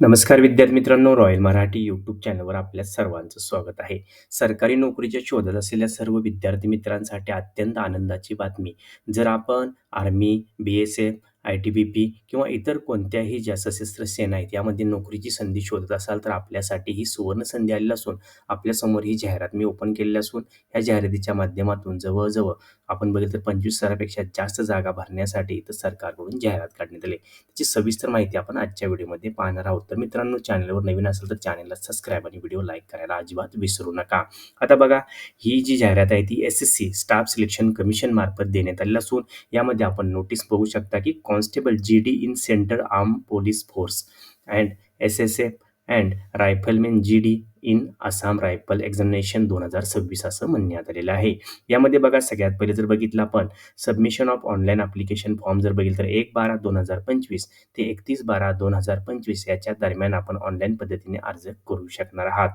नमस्कार विद्यार्थी मित्रांनो रॉयल मराठी यूट्यूब चॅनलवर आपल्या सर्वांचं स्वागत आहे. सरकारी नोकरीच्या शोधात असलेल्या सर्व विद्यार्थी मित्रांसाठी अत्यंत आनंदाची बातमी. जर आपण army B S F I T B P किंवा इतर कोणत्याही ज्या सशस्त्र सेना आहेत यामध्ये नोकरीची संधी शोधत असाल तर आपल्यासाठी ही सुवर्ण संधी आलेली असून आपल्यासमोर ही जाहिरात मी ओपन केलेली असून ह्या जाहिरातीच्या माध्यमातून जवळजवळ आपण बघितलं तर पंचवीस हजारापेक्षा जास्त जागा भरण्यासाठी इथं सरकारकडून जाहिरात काढण्यात आली. त्याची सविस्तर माहिती आपण आजच्या व्हिडिओमध्ये पाहणार आहोत. तर मित्रांनो चॅनलवर नवीन असेल तर चॅनलला सबस्क्राईब आणि व्हिडिओ लाईक करायला अजिबात विसरू नका. आता बघा ही जी जाहिरात आहे ती S S C staff selection commission मार्फत देण्यात आलेली असून यामध्ये आपण नोटीस बघू शकता की constable G D in central arm police force and S S F and rifleman G D in Assam rifle examination दोन हजार सव्वीस असं म्हणण्यात आलेलं आहे. यामध्ये बघा सगळ्यात पहिले जर बघितलं आपण submission of online application form जर बघितलं तर एक बारा दोन हजार पंचवीस ते एकतीस बारा दोन हजार पंचवीस याच्या दरम्यान आपण ऑनलाईन पद्धतीने अर्ज करू शकणार आहात.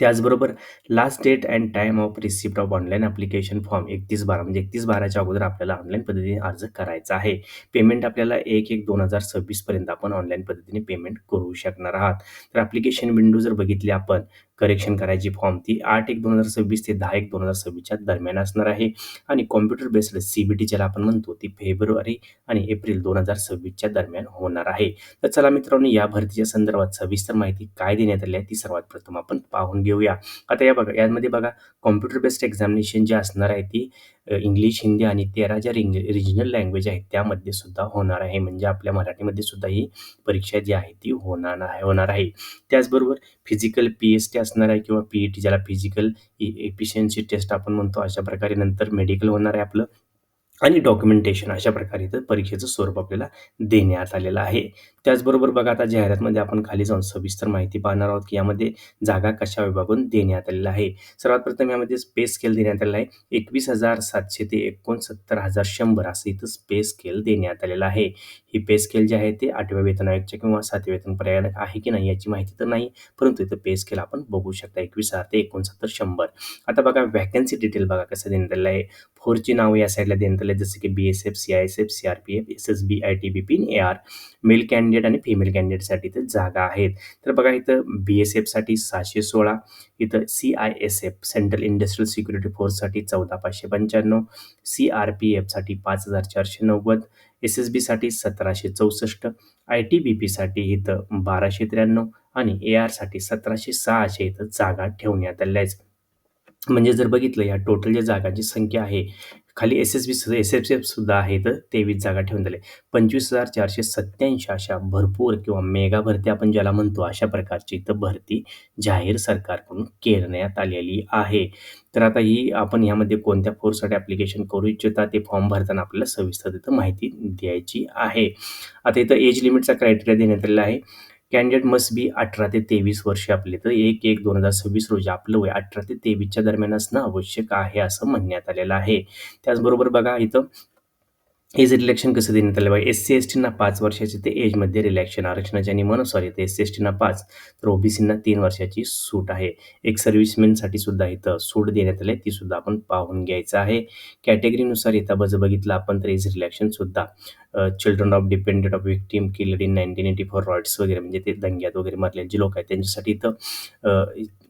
त्याचबरोबर last date and time of receipt of online application form एकतीस बारा म्हणजे एकतीस बाराच्या अगोदर आपल्याला ऑनलाईन पद्धतीने अर्ज करायचा आहे. पेमेंट आपल्याला एक एक दोन हजार सव्वीसपर्यंत आपण ऑनलाईन पद्धतीने पेमेंट करू शकणार आहात. तर ॲप्लिकेशन विंडो जर बघितली आपण करेक्शन करायची फॉर्म ती आठ एक दोन हजार सव्वीस ते दहा एक दोन हजार सव्वीसच्या दरम्यान असणार आहे. आणि computer based C B T ज्याला आपण म्हणतो ती फेब्रुवारी आणि एप्रिल दोन हजार सव्वीसच्या दरम्यान होणार आहे. तर चला मित्रांनो या भरतीच्या संदर्भात सविस्तर माहिती काय देण्यात आली आहे ती सर्वात प्रथम आपण पाहून घेऊया. आता या बघा यामध्ये बघा कॉम्प्युटर बेस्ड एक्झामिनेशन जे असणार आहे ती इंग्लिश हिंदी आणि तेरा ज्या रिंग रिजनल लँग्वेज आहेत त्यामध्ये सुद्धा होणार आहे. म्हणजे आपल्या मराठीमध्ये सुद्धा ही परीक्षा जी आहे ती होणार आहे होणार आहे. त्याचबरोबर फिजिकल पी एस टी असणार आहे किंवा पी ई टी ज्याला फिजिकल एफिशियन्सी टेस्ट आपण म्हणतो अशा प्रकारे नंतर मेडिकल होणार आहे आपलं. आणि डॉक्युमेंटेशन अशा प्रकारे इथं परीक्षेचं स्वरूप आपल्याला देण्यात आलेलं आहे. त्याचबरोबर बघा आता जाहिरातमध्ये आपण खाली जाऊन सविस्तर माहिती पाहणार आहोत की यामध्ये जागा कशा विभागून देण्यात आलेल्या आहे. सर्वात प्रथम यामध्ये स्पेस स्केल देण्यात आलेला आहे. एकवीस हजार सातशे ते एकोणसत्तर हजार शंभर असं इथं स्पेस स्केल देण्यात आलेलं आहे. ही पे स्केल जी आहे ते आठव्या वेतन आयोगच्या किंवा सातव्या वेतन पर्याय आहे की नाही याची माहिती तर नाही परंतु इथं पे स्केल आपण बघू शकता. एकवीस हजार ते एकोणसत्तर शंभर. आता बघा व्हॅकन्सी डिटेल बघा कसं देण्यात आलेलं आहे. फोरची नाव या साईडला देण्यात आले जसं की B S F C I S F C R P F S S B I T B P A R male candidate आणि फिमेल कॅन्डिडेटसाठी इथं जागा आहेत. तर बघा इथं बी एस एफसाठी सहाशे सोळा इथं C I S F central industrial security फोर्ससाठी चौदा पाचशे पंच्याण्णव सी आर पी एफसाठी पाच हजार चारशे नव्वद एस एस बीसाठी सतराशे चौसष्ट आय टी बी पीसाठी इथं बाराशे त्र्याण्णव आणि ए आरसाठी सतराशे सहाशे इथं जागा ठेवण्यात आल्या आहेत. म्हणजे जर बघितलं या टोटल ज्या जागांची संख्या आहे खाली S S B S S F सुद्धा आहे तर तेवीस जागा ठेवून दिले. पंचवीस हजार चारशे सत्याऐंशी अशा भरपूर किंवा मेगा भरती आपण ज्याला म्हणतो अशा प्रकारची इथं भरती जाहीर सरकारकडून करण्यात आलेली आहे. तर आता ही आपण यामध्ये कोणत्या फोर्ससाठी ॲप्लिकेशन करू इच्छिता ते फॉर्म भरताना आपल्याला सविस्तर तिथं माहिती द्यायची आहे. आता इथं एज लिमिटचा क्रायटेरिया देण्यात आलेला आहे. कॅन्डिडेट मस्ट बी अठरा ते तेवीस वर्षे आपले. तर एक एक दोन हजार सव्वीस रोजी आपलं वय अठरा ते तेवीसच्या दरम्यान असणं आवश्यक आहे असं म्हणण्यात आलेलं आहे. त्याचबरोबर बघा इथं एज रिलॅक्शन कसं देण्यात आलं? पाहिजे एस सी एस टीना पाच वर्षाचे ते एजमध्ये रिलॅक्शन आरक्षणाच्या नियमानुसार येते एस सी एस टीना पाच तर ओबीसींना तीन वर्षाची सूट आहे. एक सर्व्हिसमॅनसाठी सुद्धा इथं सूट देण्यात आली ती सुद्धा आपण पाहून घ्यायचं आहे. कॅटेगरीनुसार इथं बज बघितलं आपण तर एज रिलॅक्शन सुद्धा children of dependent of victim killed in nineteen eighty four riots वगैरे म्हणजे ते दंग्यात वगैरे मरलेले जे लोक आहेत त्यांच्यासाठी इथं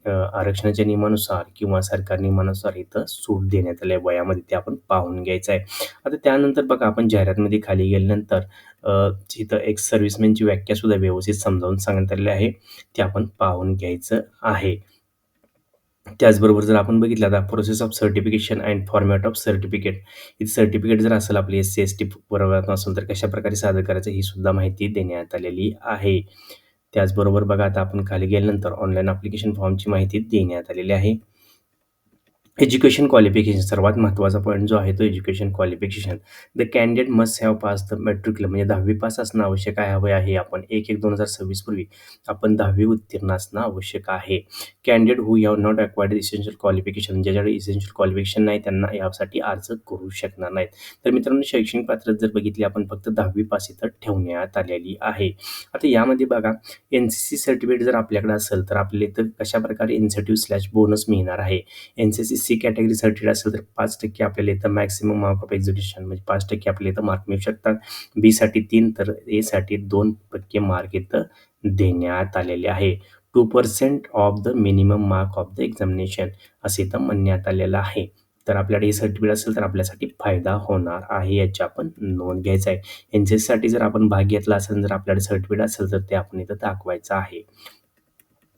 आरक्षणाच्या नियमानुसार किंवा सरकार नियमानुसार इथं सूट देण्यात आल्या. वयामध्ये ते आपण पाहून घ्यायचं आहे आता त्यानंतर बघा आपण जाहिरातमध्ये खाली गेल्यानंतर तिथं एक सर्व्हिसमॅनची व्याख्या सुद्धा व्यवस्थित समजावून सांगण्यात आलेली आहे ते आपण पाहून घ्यायचं आहे. त्याचबरोबर जर आपण बघितलं आता process of certification and format of certificate इथे सर्टिफिकेट जर असेल आपली एस सी एस टी बरोबर असेल तर कशा प्रकारे सादर करायचं ही सुद्धा माहिती देण्यात आलेली आहे. त्याचबरोबर बघा आता आपण खाली गेल्यानंतर ऑनलाईन अप्लिकेशन फॉर्मची माहिती देण्यात आलेली आहे. एज्युकेशन क्वालिफिकेशन सर्वात महत्त्वाचा पॉईंट जो आहे तो education qualification the candidate must have pass the matriculation म्हणजे दहावी पास असणं आवश्यक आहे हवे आहे. आपण एक एक दोन हजार सव्वीस पूर्वी आपण दहावी उत्तीर्ण असणं आवश्यक आहे. Candidate who have not acquired essential qualification ज्याच्याकडे इसेन्शियल क्वालिफिकेशन नाही त्यांना यासाठी अर्ज करू शकणार नाहीत. तर मित्रांनो शैक्षणिक पात्रता जर बघितली आपण फक्त दहावी पास इथं ठेवण्यात आलेली आहे. आता यामध्ये बघा एन सी सी सर्टिफिकेट जर आपल्याकडे असेल तर आपल्याला इथं कशा प्रकारे इन्सेटिव्ह स्लॅश बोनस मिळणार आहे? N C C C category certificate असेल तर पाच टक्के आपल्याला इथं मॅक्सिमम मार्क ऑफ एक्झिबिशन म्हणजे पाच टक्के आपल्याला इथं मार्क मिळू शकतात. बीसाठी तीन तर एसाठी दोन टक्के मार्क इथं देण्यात आलेले आहे. Two percent of the minimum mark of the examination असे इथं म्हणण्यात आलेलं आहे. तर आपल्याकडे हे सर्टिफिकेट असेल तर आपल्यासाठी फायदा होणार आहे याची आपण नोंद घ्यायचा आहे. एनसाठी जर आपण भाग घेतला असेल जर आपल्याकडे सर्टिफिकेट असेल तर ते आपण इथं दाखवायचं आहे.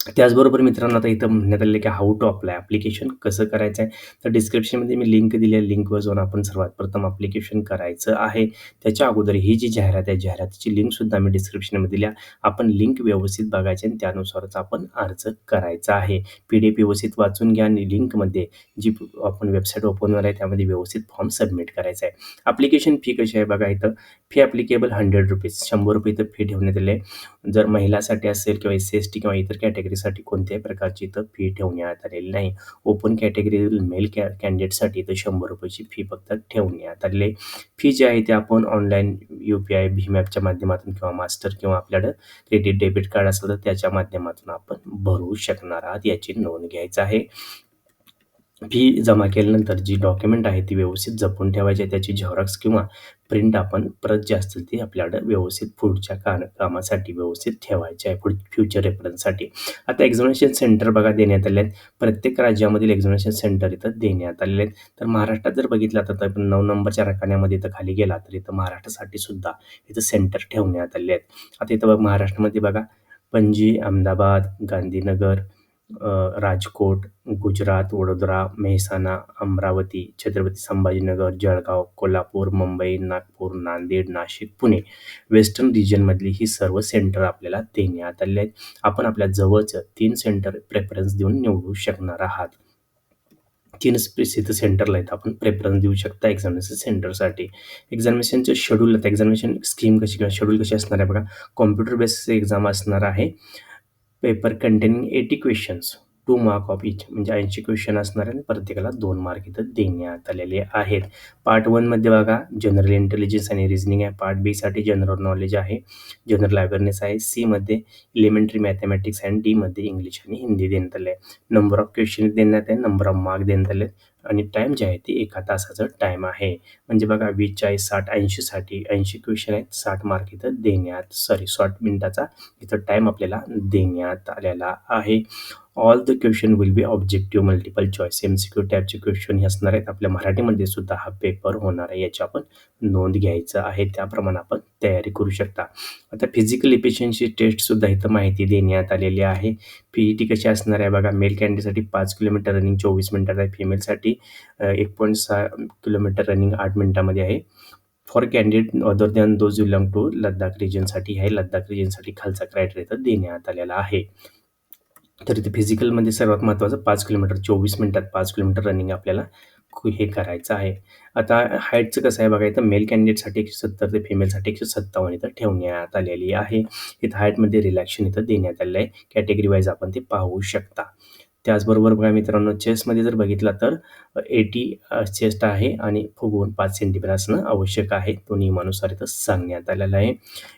त्याचबरोबर मित्रांनो आता इथं म्हणण्यात आलेलं की हाऊ टू अप्लाय ॲप्लिकेशन कसं करायचं आहे तर डिस्क्रिप्शनमध्ये मी लिंक दिली आहे लिंकवर जाऊन आपण सर्वात प्रथम ॲप्लिकेशन करायचं आहे. त्याच्या अगोदर ही जी जाहिरात आहे जाहिरातीची लिंकसुद्धा मी डिस्क्रिप्शनमध्ये दिल्या. आपण लिंक व्यवस्थित बघायची आणि त्यानुसारच आपण अर्ज करायचा आहे. पी डी एफ व्यवस्थित वाचून घ्या आणि लिंकमध्ये जी आपण वेबसाईट ओपनवर आहे त्यामध्ये व्यवस्थित फॉर्म सबमिट करायचा आहे. ॲप्लिकेशन फी कशी आहे बघा इथं. फी ॲप्लिकेबल हंड्रेड रुपीज शंभर रुपये इथं फी ठेवण्यात आले जर महिलासाठी असेल किंवा एस सी एस टी किंवा इतर कॅटेगरी कॅटेगरीसाठी कोणत्याही प्रकारची इथं फी ठेवण्यात आलेली नाही. ओपन कॅटेगरीतील मेल कॅ कॅन्डिडेटसाठी इथं शंभर रुपयाची फी फक्त ठेवण्यात आलेली फी जी आहे ती आपण online U P I Bhim ॲपच्या माध्यमातून किंवा मास्टर किंवा आपल्याकडं क्रेडिट डेबिट कार्ड असेल तर त्याच्या माध्यमातून आपण भरू शकणार आहात याची नोंद घ्यायचं आहे. फी जमा केल्यानंतर जी डॉक्युमेंट आहे ती व्यवस्थित जपून ठेवायची आहे त्याची झेरॉक्स किंवा प्रिंट आपण परत जी असतील ती आपल्याकडं व्यवस्थित पुढच्या का कामासाठी व्यवस्थित ठेवायची आहे पुढ फ्युचर रेफरन्ससाठी आता एक्झामिनेशन सेंटर बघा देण्यात आले आहेत. प्रत्येक राज्यामधील एक्झामिनेशन सेंटर इथं देण्यात आलेले आहेत. तर महाराष्ट्रात जर बघितलं तर आपण नऊ नंबरच्या रकान्यामध्ये इथं खाली गेला तर इथं महाराष्ट्रासाठी सुद्धा इथं सेंटर ठेवण्यात आले आहेत. आता इथं बघ महाराष्ट्रामध्ये बघा पणजी अहमदाबाद गांधीनगर राजकोट गुजरात वडोदरा मेहसाणा अमरावती छत्रपती संभाजीनगर जळगाव कोल्हापूर मुंबई नागपूर नांदेड नाशिक पुणे. वेस्टर्न रिजनमधली ही सर्व सेंटर आपल्याला देण्यात आले आहेत. आपण आपल्या जवळचं तीन सेंटर प्रेफरन्स देऊन निवडू शकणार आहात. तीन इथं सेंटरला आहेत. आपण प्रेफरन्स देऊ शकता एक्झामिनेशन सेंटरसाठी एक्झामिनेशनचं शेड्यूल आता एक्झामिनेशन स्कीम कशी किंवा शेड्यूल कशी असणार आहे बघा. कॉम्प्युटर बेसिस एक्झाम असणार आहे. Paper containing eighty questions two mark of each म्हणजे ऐंशी क्वेश्चन असणार आणि प्रत्येकाला दोन मार्क इथं देण्यात आलेले आहेत. पार्ट वनमध्ये बघा जनरल इंटेलिजन्स आणि रिझनिंग आहे. पार्ट बीसाठी जनरल नॉलेज आहे. जनरल अवेअरनेस आहे. सीमध्ये इलिमेंटरी मॅथमॅटिक्स अँड डीमध्ये इंग्लिश आणि हिंदी देण्यात आले आहे नंबर ऑफ क्वेश्चन देण्यात आहे नंबर ऑफ मार्क देण्यात आले आणि टाईम जे आहे ते एका तासाचं टाईम आहे. म्हणजे बघा वीस चाळीस साठ ऐंशीसाठी ऐंशी क्वेश्चन आहेत साठ मार्क इथं देण्यात सॉरी साठ मिनिटाचा इथं टाईम आपल्याला देण्यात आलेला आहे. All the question will be objective multiple choice M C Q टाईपचे क्वेश्चन हे असणार आहेत. आपल्या मराठीमध्ये सुद्धा हा पेपर होणार आहे याची आपण नोंद घ्यायचं आहे. त्याप्रमाणे आपण तयारी करू शकता. आता फिजिकल इफिशियन्सी टेस्टसुद्धा इथं माहिती देण्यात आलेली आहे. पी ई टी कशी असणार आहे? बघा मेल कॅन्डिडेटसाठी पाच किलोमीटर रनिंग चोवीस मिनिटात आहे. फिमेलसाठी एक पॉईंट सहा किलोमीटर रनिंग आठ मिनिटामध्ये आहे. For candidate other than those belong to Ladakh रिजनसाठी आहे. लद्दाख रिजनसाठी खालचा क्रायटेरिया देण्यात आलेला आहे. तर इथे फिजिकलमध्ये सर्वात महत्त्वाचं पाच किलोमीटर चोवीस मिनटात पाच किलोमीटर रनिंग आपल्याला हे करायचं आहे. आता हाईटचं कसं आहे बघायचं मेल कॅन्डिडेटसाठी एकशे सत्तर ते फिमेलसाठी एकशे सत्तावन्न इथं ठेवण्यात आलेली आहे. इथं हाईटमध्ये रिलॅक्शन इथं देण्यात आलेलं आहे. कॅटेगरी वाईज आपण ते पाहू शकता. त्याचबरोबर बघा मित्रांनो चेस्टमध्ये जर बघितला तर एटी चेस्ट आहे आणि फुगवून पाच सेंटीमीटर असणं आवश्यक आहे. तो नियमानुसार इथं सांगण्यात आलेला आहे.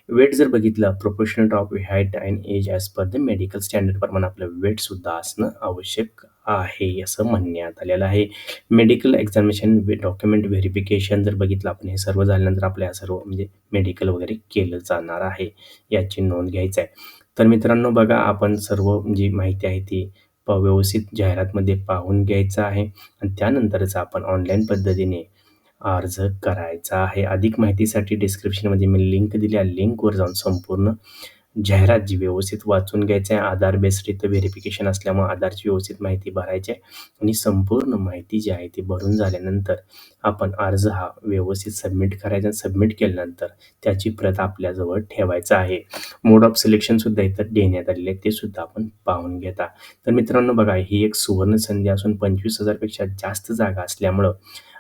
वेट जर बघितलं proportional of height and age as per the medical standard प्रमाणे आपलं वेटसुद्धा असणं आवश्यक आहे असं म्हणण्यात आलेलं आहे. मेडिकल एक्झामिनेशन डॉक्युमेंट व्हेरिफिकेशन जर बघितलं आपण हे सर्व झाल्यानंतर आपल्या सर्व म्हणजे मेडिकल वगैरे केलं जाणार आहे याची नोंद घ्यायचं आहे तर मित्रांनो बघा आपण सर्व जी माहिती आहे ती व्यवस्थित जाहिरातमध्ये पाहून घ्यायचं आहे आणि त्यानंतरच आपण ऑनलाईन पद्धतीने अर्ज करायचा आहे. अधिक माहितीसाठी डिस्क्रिप्शनमध्ये मी लिंक दिली आहे लिंकवर जाऊन संपूर्ण जाहिरात जी व्यवस्थित वाचून घ्यायचं आहे आधार बेस्ड इथं व्हेरिफिकेशन असल्यामुळे आधारची व्यवस्थित माहिती भरायची आहे आणि संपूर्ण माहिती जी आहे ती भरून झाल्यानंतर आपण अर्ज हा व्यवस्थित सबमिट करायचा सबमिट केल्यानंतर त्याची प्रत आपल्याजवळ ठेवायचा आहे. मोड ऑफ सिलेक्शनसुद्धा इथं देण्यात आलेले आहे ते सुद्धा आपण पाहून घेता. तर मित्रांनो बघा ही एक सुवर्ण संधी असून पंचवीस हजारपेक्षा जास्त जागा असल्यामुळं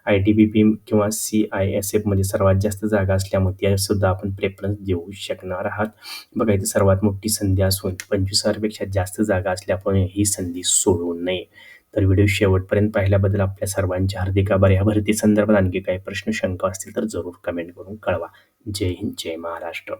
आय टी बी पी किंवा सी आय एस एफमध्ये सर्वात जास्त जागा असल्यामुळे त्यासुद्धा आपण प्रेफरन्स देऊ शकणार आहात. बघा इथे सर्वात मोठी संधी असून पंचवीस हजारपेक्षा जास्त जागा असल्यामुळे ही संधी सोडू नये. तर व्हिडिओ शेवटपर्यंत पाहिल्याबद्दल आपल्या सर्वांचे हार्दिक आभार. या भरती संदर्भात आणखी काही प्रश्न शंका असतील तर जरूर कमेंट करून कळवा. जय हिंद जय महाराष्ट्र.